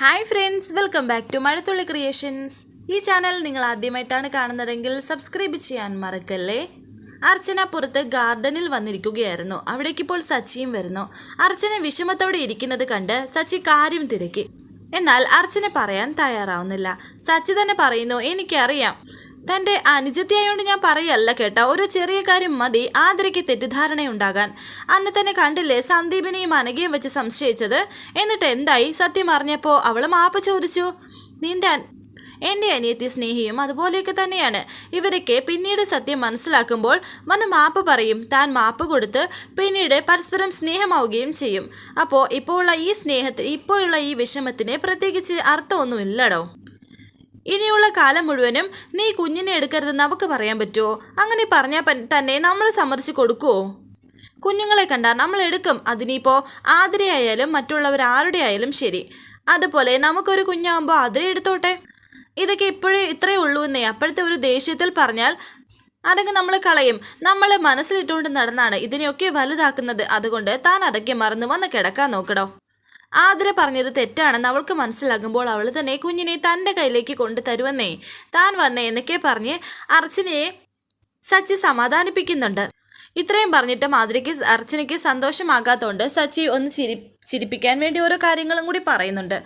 Hi friends welcome back to Mazhathulli creations ഈ channel നിങ്ങൾ ആദ്യമായിട്ടാണ് കാണുന്നതെങ്കിൽ സബ്സ്ക്രൈബ് ചെയ്യാൻ മറക്കല്ലേ? അർച്ചന പുറത്ത് ഗാർഡനിൽ വന്നിരിക്കുകയായിരുന്നു. അവിടേക്ക് ഇപ്പോൾ സച്ചിയും വരുന്നു. അർച്ചന വിഷമത്തോടെ ഇരിക്കുന്നത് കണ്ട് സച്ചി കാര്യം തിരക്കി. എന്നാൽ അർച്ചന പറയാൻ തയ്യാറാവുന്നില്ല. സച്ചി തന്നെ പറയുന്നു എനിക്കറിയാം. തന്റെ അനുജത്തിയായോണ്ട് ഞാൻ പറയല്ല കേട്ടോ. ഒരു ചെറിയ കാര്യം മതി. ആതിരയ്ക്ക് തെറ്റിദ്ധാരണയുണ്ടാകാൻ. അന്നെ തന്നെ കണ്ടില്ലേ സന്ദീപിനെയും അനഘയും വെച്ച് സംശയിച്ചത്. എന്നിട്ട് എന്തായി? സത്യം അറിഞ്ഞപ്പോൾ അവൾ മാപ്പ് ചോദിച്ചു. നിന്റെ എന്റെ അനിയത്തി സ്നേഹിയും അതുപോലെയൊക്കെ തന്നെയാണ്. ഇവരൊക്കെ പിന്നീട് സത്യം മനസ്സിലാക്കുമ്പോൾ വന്ന് മാപ്പ് പറയും. താൻ മാപ്പ് കൊടുത്ത് പിന്നീട് പരസ്പരം സ്നേഹമാവുകയും ചെയ്യും. അപ്പോൾ ഇപ്പോൾ ഉള്ള ഈ സ്നേഹത്തിന് ഇപ്പോഴുള്ള ഈ വിഷമത്തിന് പ്രത്യേകിച്ച് അർത്ഥമൊന്നുമില്ലടോ ഇനിയുള്ള കാലം മുഴുവനും നീ കുഞ്ഞിനെ എടുക്കരുതെന്ന് അവക്ക് പറയാൻ പറ്റുമോ? അങ്ങനെ പറഞ്ഞാൽ തന്നെ നമ്മൾ സമ്മതിച്ച് കൊടുക്കുമോ കുഞ്ഞുങ്ങളെ കണ്ടാൽ നമ്മൾ എടുക്കും. അതിനിപ്പോൾ ആതിരയായാലും മറ്റുള്ളവർ ആരുടെ ആയാലും ശരി. അതുപോലെ നമുക്കൊരു കുഞ്ഞാകുമ്പോൾ ആതിര എടുത്തോട്ടെ? ഇതൊക്കെ ഇപ്പോഴേ ഇത്രയേ ഉള്ളൂ എന്നേ. അപ്പോഴത്തെ ഒരു ദേഷ്യത്തിൽ പറഞ്ഞാൽ അതൊക്കെ നമ്മൾ കളയും. നമ്മൾ മനസ്സിലിട്ടുകൊണ്ട് നടന്നാണ് ഇതിനെയൊക്കെ വലുതാക്കുന്നത്. അതുകൊണ്ട് താൻ അതൊക്കെ മറന്ന് വന്ന് കിടക്കാൻ നോക്കടോ. ആതിര പറഞ്ഞത് തെറ്റാണെന്ന് അവൾക്ക് മനസ്സിലാകുമ്പോൾ അവൾ തന്നെ കുഞ്ഞിനെ തന്റെ കയ്യിലേക്ക് കൊണ്ടു തരുവെന്നേ താൻ വന്നേ എന്നൊക്കെ പറഞ്ഞ് അർച്ചനയെ സച്ചി സമാധാനിപ്പിക്കുന്നുണ്ട്. ഇത്രയും പറഞ്ഞിട്ട് മാതിരിക്ക് അർച്ചനയ്ക്ക് സന്തോഷമാകാത്തതുകൊണ്ട് സച്ചി ഒന്ന് ചിരി ചിരിപ്പിക്കാൻ വേണ്ടി ഓരോ കാര്യങ്ങളും കൂടി പറയുന്നുണ്ട്.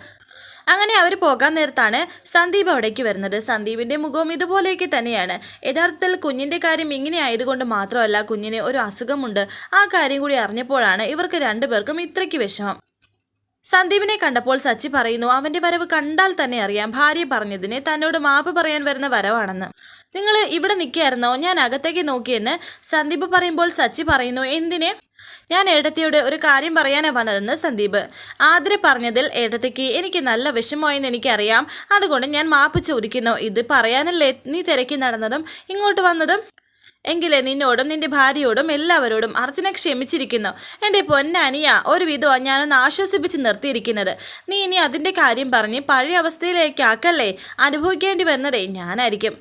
അങ്ങനെ അവർ പോകാൻ നേരത്താണ് സന്ദീപ് അവിടേക്ക് വരുന്നത്. സന്ദീപിന്റെ മുഖവും ഇതുപോലെയൊക്കെ തന്നെയാണ്. യഥാർത്ഥത്തിൽ കുഞ്ഞിന്റെ കാര്യം ഇങ്ങനെ ആയതുകൊണ്ട് മാത്രമല്ല കുഞ്ഞിന് ഒരു അസുഖമുണ്ട്. ആ കാര്യം കൂടി അറിഞ്ഞപ്പോഴാണ് ഇവർക്ക് രണ്ടുപേർക്കും ഇത്രയ്ക്ക് വിഷമം. സന്ദീപിനെ കണ്ടപ്പോൾ സച്ചി പറയുന്നു അവന്റെ വരവ് കണ്ടാൽ തന്നെ അറിയാം. ഭാര്യ പറഞ്ഞതിന് തന്നോട് മാപ്പ് പറയാൻ വരുന്ന വരവാണെന്ന്. നിങ്ങൾ ഇവിടെ നിൽക്കായിരുന്നോ ഞാൻ അകത്തേക്ക് നോക്കിയെന്ന് സന്ദീപ് പറയുമ്പോൾ സച്ചി പറയുന്നു എന്തിനെ? ഞാൻ ഏടത്തിയോട് ഒരു കാര്യം പറയാനാ വന്നതെന്ന് സന്ദീപ്. ആതിര പറഞ്ഞതിൽ ഏടത്തിക്ക് എനിക്ക് നല്ല വിഷമമായെന്ന് എനിക്കറിയാം. അതുകൊണ്ട് ഞാൻ മാപ്പ് ചോദിക്കുന്നു. ഇത് പറയാനല്ലേ നീ തിരക്കി നടന്നതും ഇങ്ങോട്ട് വന്നതും? എങ്കിലേ നിന്നോടും നിന്റെ ഭാര്യയോടും എല്ലാവരോടും അർച്ചന ക്ഷമിച്ചിരിക്കുന്നു. എന്റെ പൊന്നനിയ ഒരു വിധവാ ഞാനൊന്ന് ആശ്വസിപ്പിച്ച് നിർത്തിയിരിക്കുന്നത്. നീ ഇനി അതിന്റെ കാര്യം പറഞ്ഞ് പഴയ അവസ്ഥയിലേക്കാക്കല്ലേ അനുഭവിക്കേണ്ടി വരുന്നതേ ഞാനായിരിക്കും.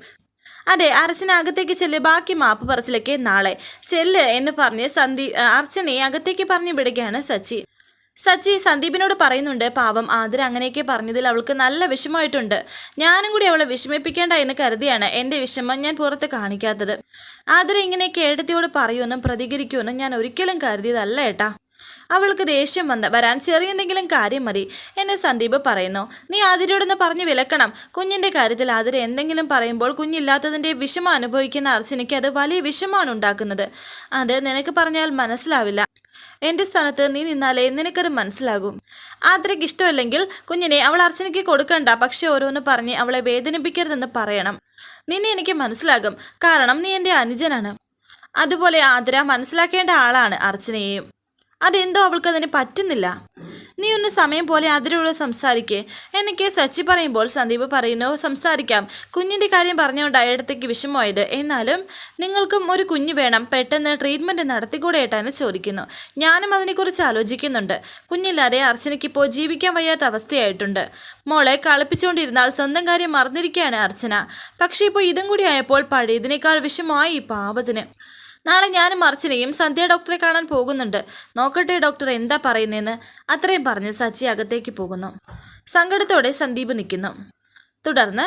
അതെ അർച്ചന അകത്തേക്ക് ചെല്ല് ബാക്കി മാപ്പ് പറച്ചിലൊക്കെ നാളെ. ചെല്ല് എന്ന് പറഞ്ഞ് സന്ദീപ് അർച്ചനയെ അകത്തേക്ക് പറഞ്ഞു വിടുകയാണ് സച്ചി. സച്ചി സന്ദീപിനോട് പറയുന്നുണ്ട് പാവം ആതിര അങ്ങനെയൊക്കെ പറഞ്ഞതിൽ അവൾക്ക് നല്ല വിഷമമായിട്ടുണ്ട്. ഞാനും കൂടി അവളെ വിഷമിപ്പിക്കേണ്ട എന്ന് കരുതിയാണ് എന്റെ വിഷമം ഞാൻ പുറത്ത് കാണിക്കാത്തത്. ആതിര ഇങ്ങനെ കേടത്തിയോട് പറയുമെന്നും പ്രതികരിക്കുമെന്നും ഞാൻ ഒരിക്കലും കരുതിയതല്ല ഏട്ടാ. അവൾക്ക് ദേഷ്യം വന്ന് വരാൻ ചെറിയ എന്തെങ്കിലും കാര്യം മതി എന്നെ സന്ദീപ് പറയുന്നു. നീ ആതിരയോടൊന്ന് പറഞ്ഞു വിലക്കണം. കുഞ്ഞിന്റെ കാര്യത്തിൽ ആതിര എന്തെങ്കിലും പറയുമ്പോൾ കുഞ്ഞില്ലാത്തതിന്റെ വിഷമം അനുഭവിക്കുന്ന അർച്ചനയ്ക്ക് അത് വലിയ വിഷമമാണ് ഉണ്ടാക്കുന്നത്. അത് നിനക്ക് പറഞ്ഞാൽ മനസ്സിലാവില്ല. എന്റെ സ്ഥാനത്ത് നീ നിന്നാലേ നിനക്കത് മനസ്സിലാകും. ആതിരയ്ക്ക് ഇഷ്ടമല്ലെങ്കിൽ കുഞ്ഞിനെ അവൾ അർച്ചനയ്ക്ക് കൊടുക്കണ്ട. പക്ഷെ ഓരോന്ന് പറഞ്ഞ് അവളെ വേദനിപ്പിക്കരുതെന്ന് പറയണം. നിന്നെ എനിക്ക് മനസ്സിലാകും. കാരണം നീ എന്റെ അനുജനാണ്. അതുപോലെ ആതിര മനസ്സിലാക്കേണ്ട ആളാണ് അർച്ചനയെയും. അതെന്തോ അവൾക്ക് അതിന് പറ്റുന്നില്ല. നീ ഒന്ന് സമയം പോലെ അതിരോട് സംസാരിക്കേ. എന്നൊക്കെ സച്ചി പറയുമ്പോൾ സന്ദീപ് പറയുന്നു സംസാരിക്കാം. കുഞ്ഞിന്റെ കാര്യം പറഞ്ഞുകൊണ്ട് അയാളത്തേക്ക് വിഷമമായത്. എന്നാലും നിങ്ങൾക്കും ഒരു കുഞ്ഞ് വേണം. പെട്ടെന്ന് ട്രീറ്റ്മെന്റ് നടത്തിക്കൂടെ ഏട്ടാന്ന് ചോദിക്കുന്നു. ഞാനും അതിനെക്കുറിച്ച് ആലോചിക്കുന്നുണ്ട്. കുഞ്ഞില്ലാതെ അർച്ചനയ്ക്ക് ഇപ്പോൾ ജീവിക്കാൻ വയ്യാത്ത അവസ്ഥയായിട്ടുണ്ട്. മോളെ കളിപ്പിച്ചുകൊണ്ടിരുന്നാൽ സ്വന്തം കാര്യം മറന്നിരിക്കുകയാണ് അർച്ചന. പക്ഷേ ഇപ്പോൾ ഇതും കൂടി ആയപ്പോൾ പഴയതിനേക്കാൾ വിഷമമായി പാവത്തിന്. നാളെ ഞാനും അർച്ചനയും സന്ധ്യ ഡോക്ടറെ കാണാൻ പോകുന്നുണ്ട്. നോക്കട്ടെ ഡോക്ടർ എന്താ പറയുന്നതെന്ന് അത്രയും പറഞ്ഞ് സച്ചി അകത്തേക്ക് പോകുന്നു. സങ്കടത്തോടെ സന്ദീപ് നിൽക്കുന്നു. തുടർന്ന്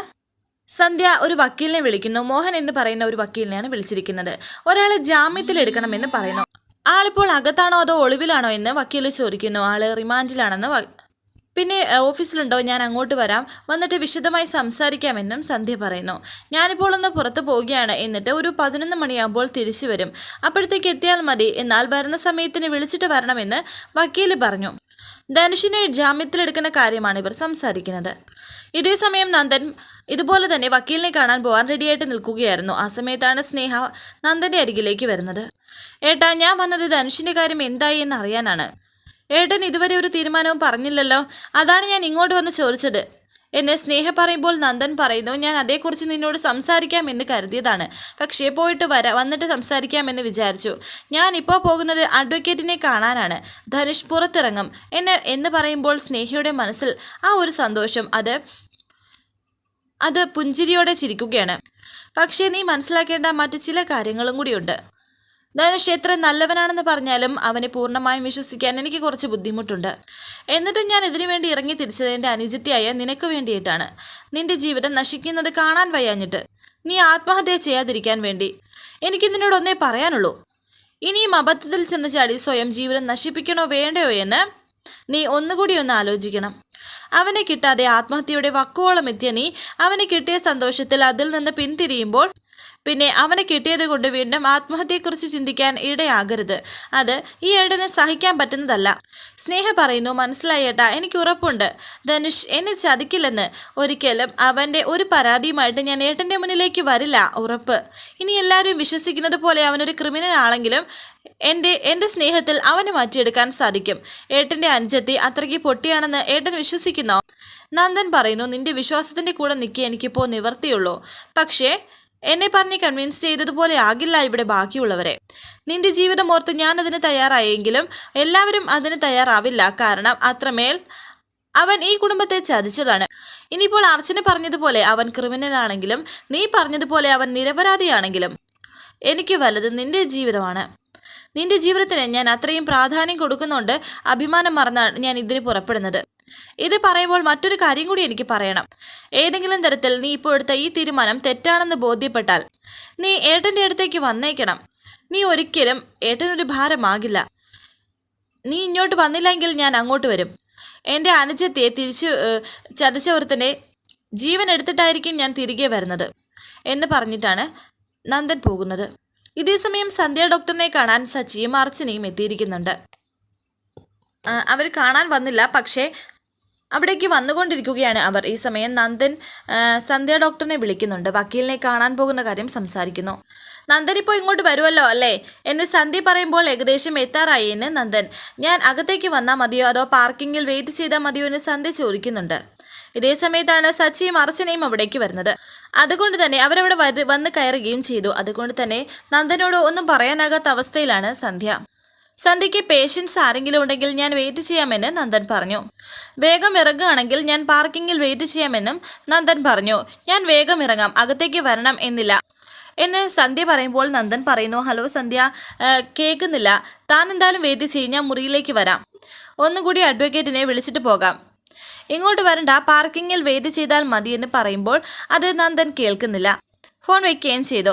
സന്ധ്യ ഒരു വക്കീലിനെ വിളിക്കുന്നു. മോഹൻ എന്ന് പറയുന്ന ഒരു വക്കീലിനെയാണ് വിളിച്ചിരിക്കുന്നത്. ഒരാളെ ജാമ്യത്തിൽ എടുക്കണമെന്ന് പറയുന്നു. ആളിപ്പോൾ അകത്താണോ അതോ ഒളിവിലാണോ എന്ന് വക്കീൽ ചോദിക്കുന്നു. ആൾ റിമാൻഡിലാണെന്ന് പിന്നെ ഓഫീസിലുണ്ടോ? ഞാൻ അങ്ങോട്ട് വരാം. വന്നിട്ട് വിശദമായി സംസാരിക്കാമെന്നും സന്ധ്യ പറയുന്നു. ഞാനിപ്പോൾ ഒന്ന് പുറത്ത് പോവുകയാണ്. എന്നിട്ട് ഒരു പതിനൊന്ന് മണിയാകുമ്പോൾ തിരിച്ചു വരും. അപ്പോഴത്തേക്ക് എത്തിയാൽ മതി. എന്നാൽ വരുന്ന സമയത്തിന് വിളിച്ചിട്ട് വരണമെന്ന് വക്കീൽ പറഞ്ഞു. ധനുഷിനെ ജാമ്യത്തിലെടുക്കുന്ന കാര്യമാണ് ഇവർ സംസാരിക്കുന്നത്. ഇതേ സമയം നന്ദൻ ഇതുപോലെ തന്നെ വക്കീലിനെ കാണാൻ പോകാൻ റെഡിയായിട്ട് നിൽക്കുകയായിരുന്നു. ആ സമയത്താണ് സ്നേഹ നന്ദന്റെ അരികിലേക്ക് വരുന്നത്. ഏട്ടാ ഞാൻ വന്നത് ധനുഷിന്റെ കാര്യം എന്തായി എന്ന് അറിയാനാണ് ഏട്ടൻ ഇതുവരെ ഒരു തീരുമാനവും പറഞ്ഞില്ലല്ലോ. അതാണ് ഞാൻ ഇങ്ങോട്ട് വന്ന് ചോദിച്ചത്. എന്നെ സ്നേഹ പറയുമ്പോൾ നന്ദൻ പറയുന്നു ഞാൻ അതേക്കുറിച്ച് നിന്നോട് സംസാരിക്കാം എന്ന് കരുതിയതാണ്. പക്ഷേ പോയിട്ട് വരാ വന്നിട്ട് സംസാരിക്കാമെന്ന് വിചാരിച്ചു. ഞാൻ ഇപ്പോൾ പോകുന്നത് അഡ്വക്കേറ്റിനെ കാണാനാണ്. ധനുഷ് പുറത്തിറങ്ങും. എന്നെ എന്ന് പറയുമ്പോൾ സ്നേഹയുടെ മനസ്സിൽ ആ ഒരു സന്തോഷം അത് അത് പുഞ്ചിരിയോടെ ചിരിക്കുകയാണ്. പക്ഷേ നീ മനസ്സിലാക്കേണ്ട മറ്റ് ചില കാര്യങ്ങളും കൂടിയുണ്ട്. ധനുഷ് എത്ര നല്ലവനാണെന്ന് പറഞ്ഞാലും അവനെ പൂർണമായും വിശ്വസിക്കാൻ എനിക്ക് കുറച്ച് ബുദ്ധിമുട്ടുണ്ട്. എന്നിട്ടും ഞാൻ ഇതിനു വേണ്ടി ഇറങ്ങി തിരിച്ചത് എന്റെ അനുജത്തിയായ നിനക്ക് വേണ്ടിയിട്ടാണ് നിന്റെ ജീവിതം നശിക്കുന്നത് കാണാൻ വയ്യാഞ്ഞിട്ട്. നീ ആത്മഹത്യ ചെയ്യാതിരിക്കാൻ വേണ്ടി. എനിക്കിതിനോട് ഒന്നേ പറയാനുള്ളൂ. ഇനിയും അബദ്ധത്തിൽ ചെന്ന് ചാടി സ്വയം ജീവിതം നശിപ്പിക്കണോ വേണ്ടയോ എന്ന് നീ ഒന്നുകൂടി ഒന്ന് ആലോചിക്കണം. അവനെ കിട്ടാതെ ആത്മഹത്യയുടെ വക്കുവോളം എത്തിയ നീ അവന് കിട്ടിയ സന്തോഷത്തിൽ അതിൽ നിന്ന് പിന്തിരിയുമ്പോൾ പിന്നെ അവനെ കിട്ടിയത് കൊണ്ട് വീണ്ടും ആത്മഹത്യയെക്കുറിച്ച് ചിന്തിക്കാൻ ഇടയാകരുത്. അത് ഈ ഏടനെ സഹിക്കാൻ പറ്റുന്നതല്ല. സ്നേഹ പറയുന്നു മനസ്സിലായേട്ടാ എനിക്ക് ഉറപ്പുണ്ട്. ധനുഷ് എന്നെ ചതിക്കില്ലെന്ന്. ഒരിക്കലും അവന്റെ ഒരു പരാതിയുമായിട്ട് ഞാൻ ഏട്ടന്റെ മുന്നിലേക്ക് വരില്ല. ഉറപ്പ്. ഇനി എല്ലാവരും വിശ്വസിക്കുന്നത് പോലെ അവനൊരു ക്രിമിനൽ ആണെങ്കിലും എന്റെ എന്റെ സ്നേഹത്തിൽ അവനെ മാറ്റിയെടുക്കാൻ സാധിക്കും. ഏട്ടന്റെ അനുജത്തി അത്രയ്ക്ക് പൊട്ടിയാണെന്ന് ഏട്ടൻ വിശ്വസിക്കുന്നോ? നന്ദൻ പറയുന്നു നിന്റെ വിശ്വാസത്തിന്റെ കൂടെ നിൽക്കുക എനിക്കിപ്പോൾ നിവർത്തിയുള്ളൂ പക്ഷേ എന്നെ പറഞ്ഞ് കൺവിൻസ് ചെയ്തതുപോലെ ആകില്ല ഇവിടെ ബാക്കിയുള്ളവരെ. നിന്റെ ജീവിതം ഓർത്ത് ഞാൻ അതിന് തയ്യാറായെങ്കിലും എല്ലാവരും അതിന് തയ്യാറാവില്ല. കാരണം അത്രമേൽ അവൻ ഈ കുടുംബത്തെ ചതിച്ചതാണ്. ഇനിയിപ്പോൾ അർച്ചന പറഞ്ഞതുപോലെ അവൻ ക്രിമിനൽ ആണെങ്കിലും നീ പറഞ്ഞതുപോലെ അവൻ നിരപരാധിയാണെങ്കിലും എനിക്ക് വലുത് നിന്റെ ജീവിതമാണ്. നിന്റെ ജീവിതത്തിന് ഞാൻ അത്രയും പ്രാധാന്യം കൊടുക്കുന്നുണ്ട്. അഭിമാനം മറന്നാണ് ഞാൻ ഇതിന് പുറപ്പെടുന്നത്. ഇത് പറയുമ്പോൾ മറ്റൊരു കാര്യം കൂടി എനിക്ക് പറയണം. ഏതെങ്കിലും തരത്തിൽ നീ ഇപ്പോൾ എടുത്ത ഈ തീരുമാനം തെറ്റാണെന്ന് ബോധ്യപ്പെട്ടാൽ നീ ഏട്ടന്റെ അടുത്തേക്ക് വന്നേക്കണം. നീ ഒരിക്കലും ഏട്ടനൊരു ഭാരമാകില്ല. നീ ഇങ്ങോട്ട് വന്നില്ലെങ്കിൽ ഞാൻ അങ്ങോട്ട് വരും. എന്റെ അനുജത്തിയെ തിരിച്ചു ചതച്ചവർത്തന്റെ ജീവൻ എടുത്തിട്ടായിരിക്കും ഞാൻ തിരികെ വരുന്നത് എന്ന് പറഞ്ഞിട്ടാണ് നന്ദൻ പോകുന്നത്. ഇതേസമയം സന്ധ്യ ഡോക്ടറിനെ കാണാൻ സച്ചിയും അർച്ചനയും എത്തിയിരിക്കുന്നുണ്ട്. അവർ കാണാൻ വന്നില്ല പക്ഷേ അവിടേക്ക് വന്നുകൊണ്ടിരിക്കുകയാണ് അവർ. ഈ സമയം നന്ദൻ സന്ധ്യ ഡോക്ടറിനെ വിളിക്കുന്നുണ്ട്. വക്കീലിനെ കാണാൻ പോകുന്ന കാര്യം സംസാരിക്കുന്നു. നന്ദൻ ഇപ്പോൾ ഇങ്ങോട്ട് വരുമല്ലോ അല്ലേ? എന്ന് സന്ധ്യ പറയുമ്പോൾ ഏകദേശം എത്താറായി എന്ന് നന്ദൻ. ഞാൻ അകത്തേക്ക് വന്നാൽ മതിയോ? അതോ പാർക്കിങ്ങിൽ വെയിറ്റ് ചെയ്താൽ മതിയോ എന്ന് സന്ധ്യ ചോദിക്കുന്നുണ്ട്. ഇതേ സമയത്താണ് സച്ചിയും അർച്ചനയും അവിടേക്ക് വരുന്നത്. അതുകൊണ്ട് തന്നെ അവരവിടെ വര- വന്ന് കയറുകയും ചെയ്തു. അതുകൊണ്ട് തന്നെ നന്ദനോട് ഒന്നും പറയാനാകാത്ത അവസ്ഥയിലാണ് സന്ധ്യ. സന്ധ്യയ്ക്ക് പേഷ്യൻസ് ആരെങ്കിലും ഉണ്ടെങ്കിൽ ഞാൻ വെയിറ്റ് ചെയ്യാമെന്ന് നന്ദൻ പറഞ്ഞു. വേഗം ഇറങ്ങുകയാണെങ്കിൽ ഞാൻ പാർക്കിങ്ങിൽ വെയിറ്റ് ചെയ്യാമെന്നും നന്ദൻ പറഞ്ഞു. ഞാൻ വേഗം ഇറങ്ങാം അകത്തേക്ക് വരണം എന്നില്ല. എന്ന് സന്ധ്യ പറയുമ്പോൾ നന്ദൻ പറയുന്നു ഹലോ സന്ധ്യ കേൾക്കുന്നില്ല. താൻ എന്തായാലും വെയിറ്റ് ചെയ്യും ഞാൻ മുറിയിലേക്ക് വരാം. ഒന്നുകൂടി അഡ്വക്കേറ്റിനെ വിളിച്ചിട്ട് പോകാം. ഇങ്ങോട്ട് വരണ്ട പാർക്കിങ്ങിൽ വെയിറ്റ് ചെയ്താൽ മതി എന്ന് പറയുമ്പോൾ അത് നന്ദൻ കേൾക്കുന്നില്ല. ഫോൺ വയ്ക്കുകയും ചെയ്തു.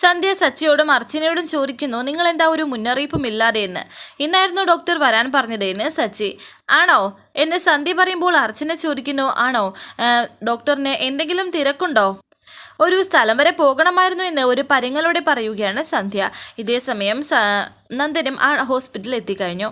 സന്ധ്യ സച്ചിയോടും അർച്ചനയോടും ചോദിക്കുന്നു നിങ്ങൾ എന്താ ഒരു മുന്നറിയിപ്പും ഇല്ലാതെ എന്ന്? ഇന്നായിരുന്നു ഡോക്ടർ വരാൻ പറഞ്ഞത് എന്ന് സച്ചി. ആണോ? എന്ന് സന്ധ്യ പറയുമ്പോൾ അർച്ചന ചോദിക്കുന്നു ആണോ? ഡോക്ടറിന് എന്തെങ്കിലും തിരക്കുണ്ടോ? ഒരു സ്ഥലം വരെ പോകണമായിരുന്നു എന്ന് ഒരു പരങ്ങളോടെ പറയുകയാണ് സന്ധ്യ. ഇതേസമയം നന്ദനും ആ ഹോസ്പിറ്റലിൽ എത്തിക്കഴിഞ്ഞു.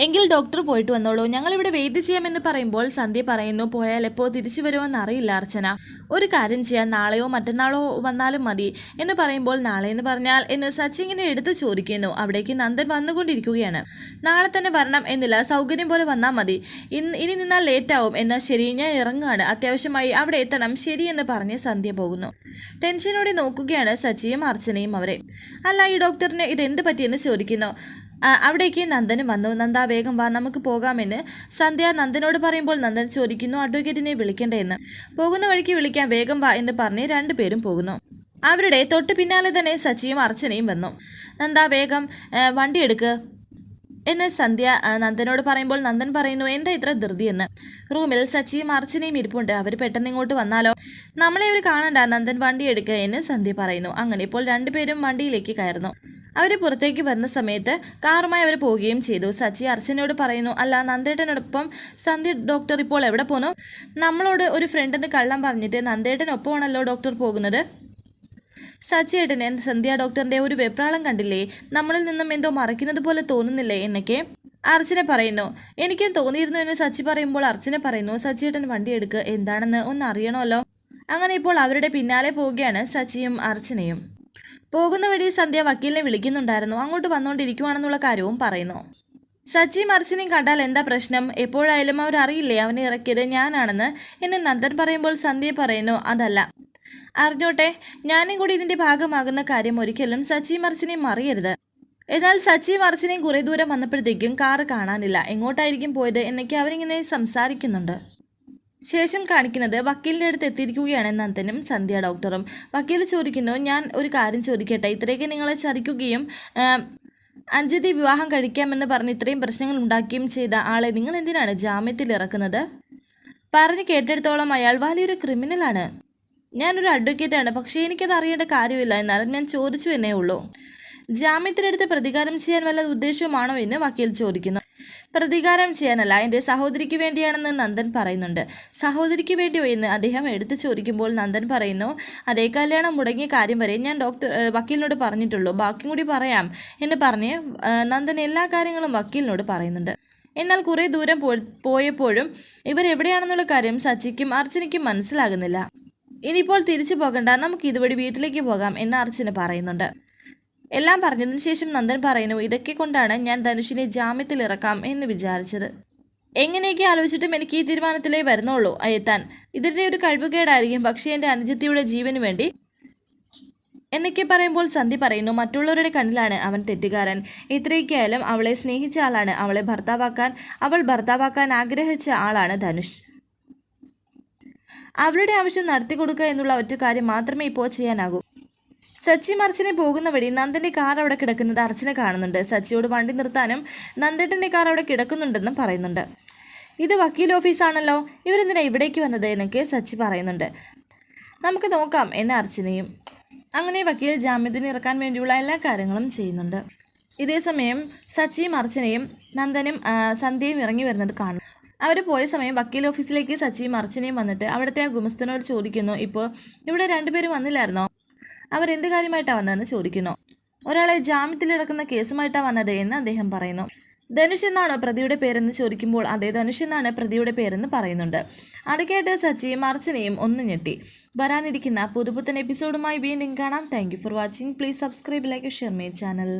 എങ്കിൽ ഡോക്ടർ പോയിട്ട് വന്നോളൂ. ഞങ്ങളിവിടെ വെയിറ്റ് ചെയ്യാമെന്ന് പറയുമ്പോൾ സന്ധ്യ പറയുന്നു പോയാൽ എപ്പോൾ തിരിച്ചു വരുമെന്ന് അറിയില്ല അർച്ചന. ഒരു കാര്യം ചെയ്യാൻ നാളെയോ മറ്റന്നാളോ വന്നാലും മതി എന്ന് പറയുമ്പോൾ നാളെ എന്ന് പറഞ്ഞാൽ എന്ന് സച്ചിങ്ങിനെ എടുത്ത് ചോദിക്കുന്നു. അവിടേക്ക് നന്ദൻ വന്നുകൊണ്ടിരിക്കുകയാണ്. നാളെ തന്നെ വരണം എന്നില്ല. സൗകര്യം പോലെ വന്നാൽ മതി. ഇനി നിന്നാൽ ലേറ്റ് ആവും. എന്നാൽ ശരി ഞാൻ ഇറങ്ങുകയാണ്. അത്യാവശ്യമായി അവിടെ എത്തണം. ശരി എന്ന് പറഞ്ഞ് സന്ധ്യ പോകുന്നു. ടെൻഷനോടെ നോക്കുകയാണ് സച്ചിയും അർച്ചനയും അവരെ. അല്ല ഈ ഡോക്ടറിന് ഇതെന്ത് പറ്റിയെന്ന് ചോദിക്കുന്നു. അവിടേക്ക് നന്ദനും വന്നു. നന്ദ വേഗം വാ നമുക്ക് പോകാമെന്ന്. സന്ധ്യ നന്ദനോട് പറയുമ്പോൾ നന്ദൻ ചോദിക്കുന്നു അഡ്വക്കേറ്റിനെ വിളിക്കണ്ടേന്ന്? പോകുന്ന വഴിക്ക് വിളിക്കാൻ വേഗം വാ എന്ന് പറഞ്ഞ് രണ്ടുപേരും പോകുന്നു. അവരുടെ തൊട്ട് പിന്നാലെ തന്നെ സച്ചിയും അർച്ചനയും വന്നു. നന്ദ വേഗം വണ്ടി എടുക്ക് എന്ന് സന്ധ്യ നന്ദനോട് പറയുമ്പോൾ നന്ദൻ പറയുന്നു എന്താ ഇത്ര ധൃതിയെന്ന്? റൂമിൽ സച്ചിയും അർച്ചനയും ഇരിപ്പുണ്ട്. അവർ പെട്ടെന്ന് ഇങ്ങോട്ട് വന്നാലോ? നമ്മളെ ഇവർ കാണണ്ട. നന്ദൻ വണ്ടി എടുക്കുക എന്ന് സന്ധ്യ പറയുന്നു. അങ്ങനെ ഇപ്പോൾ രണ്ടുപേരും വണ്ടിയിലേക്ക് കയറുന്നു. അവർ പുറത്തേക്ക് വരുന്ന സമയത്ത് കാറുമായി അവർ പോവുകയും ചെയ്തു. സച്ചി അർച്ചനയോട് പറയുന്നു അല്ല നന്ദേട്ടനോടൊപ്പം സന്ധ്യ ഡോക്ടർ ഇപ്പോൾ എവിടെ പോന്നു? നമ്മളോട് ഒരു ഫ്രണ്ടെന്ന് കള്ളം പറഞ്ഞിട്ട് നന്ദേട്ടനൊപ്പമാണല്ലോ ഡോക്ടർ പോകുന്നത്? സച്ചി സച്ചിയേട്ടനെ സന്ധ്യ ഡോക്ടറിന്റെ ഒരു വെപ്രാളം കണ്ടില്ലേ? നമ്മളിൽ നിന്നും എന്തോ മറയ്ക്കുന്നത് പോലെ തോന്നുന്നില്ലേ എന്നൊക്കെ? അർച്ചന പറയുന്നു എനിക്കും തോന്നിയിരുന്നു എന്ന് സച്ചി പറയുമ്പോൾ അർച്ചന പറയുന്നു സച്ചി സച്ചിയേട്ടൻ വണ്ടി എടുക്കുക എന്താണെന്ന് ഒന്ന് അറിയണമല്ലോ. അങ്ങനെ ഇപ്പോൾ അവരുടെ പിന്നാലെ പോവുകയാണ് സച്ചിയും അർച്ചനയും. പോകുന്ന വഴി സന്ധ്യ വക്കീലിനെ വിളിക്കുന്നുണ്ടായിരുന്നു. അങ്ങോട്ട് വന്നുകൊണ്ടിരിക്കുവാണെന്നുള്ള കാര്യവും പറയുന്നു. സച്ചിയും അർച്ചനയും കണ്ടാൽ എന്താ പ്രശ്നം? എപ്പോഴായാലും അവർ അറിയില്ലേ അവനെ ഇറക്കിയത് ഞാനാണെന്ന്. എന്നെ നന്ദൻ പറയുമ്പോൾ സന്ധ്യ പറയുന്നു അതല്ല. അറിഞ്ഞോട്ടെ ഞാനും കൂടി ഇതിന്റെ ഭാഗമാകുന്ന കാര്യം ഒരിക്കലും സച്ചിയും അർച്ചനയും അറിയരുത് എന്നാൽ സച്ചിയും അർച്ചനയും കുറേ ദൂരം വന്നപ്പോഴത്തേക്കും കാറ് കാണാനില്ല. എങ്ങോട്ടായിരിക്കും പോയത് എന്നൊക്കെ അവരിങ്ങനെ സംസാരിക്കുന്നുണ്ട്. ശേഷം കാണിക്കുന്നത് വക്കീലിന്റെ അടുത്ത് എത്തിയിരിക്കുകയാണ് നന്ദനും സന്ധ്യ ഡോക്ടറും. വക്കീൽ ചോദിക്കുന്നു ഞാൻ ഒരു കാര്യം ചോദിക്കട്ടെ? ഇത്രയൊക്കെ നിങ്ങളെ ചതിക്കുകയും അഞ്ജതി വിവാഹം കഴിക്കാമെന്ന് പറഞ്ഞ് ഇത്രയും പ്രശ്നങ്ങൾ ഉണ്ടാക്കുകയും ചെയ്ത ആളെ നിങ്ങൾ എന്തിനാണ് ജാമ്യത്തിൽ ഇറക്കുന്നത്? പറഞ്ഞ് കേട്ടെടുത്തോളം അയാൾ വലിയൊരു ക്രിമിനലാണ് ഞാനൊരു അഡ്വക്കേറ്റാണ് പക്ഷേ എനിക്കത് അറിയേണ്ട കാര്യമില്ല എന്നാലും ഞാൻ ചോദിച്ചു എന്നേ ഉള്ളൂ. ജാമ്യത്തിനെടുത്ത് പ്രതികാരം ചെയ്യാൻ വല്ല ഉദ്ദേശവുമാണോ? എന്ന് വക്കീൽ ചോദിക്കുന്നു. പ്രതികാരം ചെയ്യാനല്ല എന്റെ സഹോദരിക്ക് വേണ്ടിയാണെന്ന് നന്ദൻ പറയുന്നുണ്ട്. സഹോദരിക്ക് വേണ്ടിയോ എന്ന് അദ്ദേഹം എടുത്തു ചോദിക്കുമ്പോൾ നന്ദൻ പറയുന്നു അതേ കല്യാണം മുടങ്ങിയ കാര്യം വരെ ഞാൻ ഡോക്ടർ വക്കീലിനോട് പറഞ്ഞിട്ടുള്ളൂ. ബാക്കിയും കൂടി പറയാം എന്ന് പറഞ്ഞ് നന്ദൻ എല്ലാ കാര്യങ്ങളും വക്കീലിനോട് പറയുന്നുണ്ട്. എന്നാൽ കുറേ ദൂരം പോയപ്പോഴും ഇവരെവിടെയാണെന്നുള്ള കാര്യം സച്ചിക്കും അർച്ചനയ്ക്കും മനസ്സിലാകുന്നില്ല. ഇനിയിപ്പോൾ തിരിച്ചു പോകണ്ട നമുക്ക് ഇതുവഴി വീട്ടിലേക്ക് പോകാം എന്ന് അർച്ചന പറയുന്നുണ്ട്. എല്ലാം പറഞ്ഞതിന് ശേഷം നന്ദൻ പറയുന്നു ഇതൊക്കെ കൊണ്ടാണ് ഞാൻ ധനുഷിനെ ജാമ്യത്തിൽ ഇറക്കാം എന്ന് വിചാരിച്ചത്. എങ്ങനെയൊക്കെ ആലോചിച്ചിട്ടും എനിക്ക് ഈ തീരുമാനത്തിലേ വരുന്നുള്ളൂ അയത്താൻ ഇതിന്റെ ഒരു കഴിവുകേടായിരിക്കും പക്ഷേ എന്റെ അനുജത്തിയുടെ ജീവന് വേണ്ടി. എന്നൊക്കെ പറയുമ്പോൾ സന്ധി പറയുന്നു മറ്റുള്ളവരുടെ കണ്ണിലാണ് അവൻ തെറ്റുകാരൻ. ഇത്രയൊക്കെയായാലും അവളെ സ്നേഹിച്ച ആളാണ്. അവളെ ഭർത്താവാക്കാൻ അവൾ ഭർത്താവാക്കാൻ ആഗ്രഹിച്ച ആളാണ് ധനുഷ്. അവളുടെ ആവശ്യം നടത്തി കൊടുക്കുക എന്നുള്ള ഒറ്റ കാര്യം മാത്രമേ ഇപ്പോൾ ചെയ്യാനാകൂ. സച്ചി അർച്ചനയും പോകുന്ന വഴി നന്ദന്റെ കാർ അവിടെ കിടക്കുന്നത് അർച്ചന കാണുന്നുണ്ട്. സച്ചിയോട് വണ്ടി നിർത്താനും നന്ദേട്ടന്റെ കാർ അവിടെ കിടക്കുന്നുണ്ടെന്നും പറയുന്നുണ്ട്. ഇത് വക്കീൽ ഓഫീസാണല്ലോ. ഇവരെന്തിനാ ഇവിടേക്ക് വന്നത് എന്നൊക്കെ സച്ചി പറയുന്നുണ്ട്. നമുക്ക് നോക്കാം എന്നെ അർച്ചനയും. അങ്ങനെ വക്കീൽ ജാമ്യത്തിന് ഇറക്കാൻ വേണ്ടിയുള്ള എല്ലാ കാര്യങ്ങളും ചെയ്യുന്നുണ്ട്. ഇതേസമയം സച്ചിയും അർച്ചനയും നന്ദനും സന്ധ്യയും ഇറങ്ങി വരുന്നത് കാണും. അവർ പോയ സമയം വക്കീൽ ഓഫീസിലേക്ക് സച്ചിയും അർച്ചനയും വന്നിട്ട് അവിടുത്തെ ആ ഗുമസ്തനോട് ചോദിക്കുന്നു ഇപ്പോൾ ഇവിടെ രണ്ടുപേരും വന്നില്ലായിരുന്നോ? അവർ എന്ത് കാര്യമായിട്ടാണ് വന്നതെന്ന് ചോദിക്കുന്നു. ഒരാളെ ജാമ്യത്തിൽ കിടക്കുന്ന കേസുമായിട്ടാണ് വന്നത് എന്ന് അദ്ദേഹം പറയുന്നു. ധനുഷ് എന്നാണോ പ്രതിയുടെ പേരെന്ന് ചോദിക്കുമ്പോൾ അതെ ധനുഷ് എന്നാണ് പ്രതിയുടെ പേരെന്ന് പറയുന്നുണ്ട്. അതികേട്ട് സച്ചിയും അർച്ചനയും ഒന്ന് ഞെട്ടി. വരാനിരിക്കുന്ന പുതുപുത്തൻ എപ്പിസോഡുമായി വീണ്ടും കാണാം. Thank for watching please subscribe like share my channel